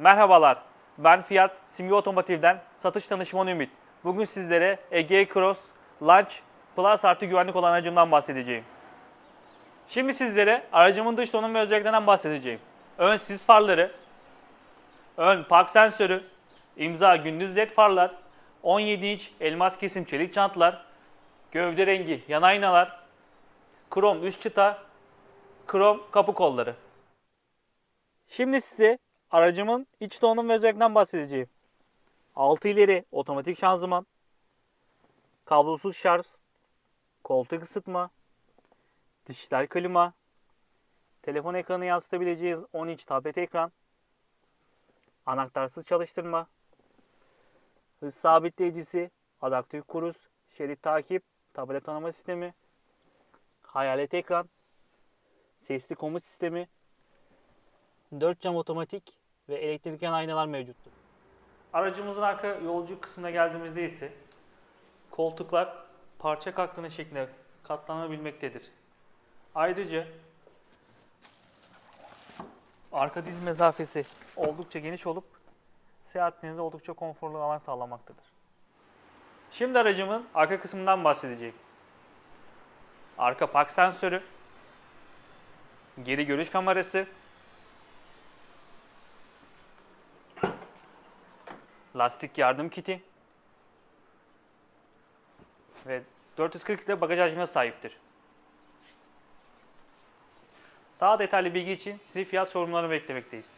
Merhabalar, ben Fiat Simge Otomotiv'den satış danışmanı Ümit. Bugün sizlere Ege Cross Launch Plus artı güvenlik olan aracımdan bahsedeceğim. Şimdi sizlere aracımın dış donanım ve özelliklerinden bahsedeceğim. Ön sis farları, ön park sensörü, imza gündüz led farlar, 17 inç elmas kesim çelik jantlar, gövde rengi yan aynalar, krom üst çıta, krom kapı kolları. Şimdi size aracımın iç donanım ve özelliklerinden bahsedeceğim. 6 ileri otomatik şanzıman, kablosuz şarj, koltuk ısıtma, dijital klima, telefon ekranı yansıtabileceğiz 10 inç tablet ekran, anahtarsız çalıştırma, hız sabitleyicisi, adaptif kruz, şerit takip, tablet tanıma sistemi, hayalet ekran, sesli komut sistemi, 4 cam otomatik ve elektrikli aynalar mevcuttur. Aracımızın arka yolcu kısmına geldiğimizde ise koltuklar parça katlanı şeklinde katlanabilmektedir. Ayrıca arka diz mesafesi oldukça geniş olup seyahatinize oldukça konforlu alan sağlamaktadır. Şimdi aracımın arka kısmından bahsedeceğim. Arka park sensörü, geri görüş kamerası, lastik yardım kiti ve 440 litre bagaj hacmine sahiptir. Daha detaylı bilgi için sizi fiyat sorunlarını beklemekteyiz.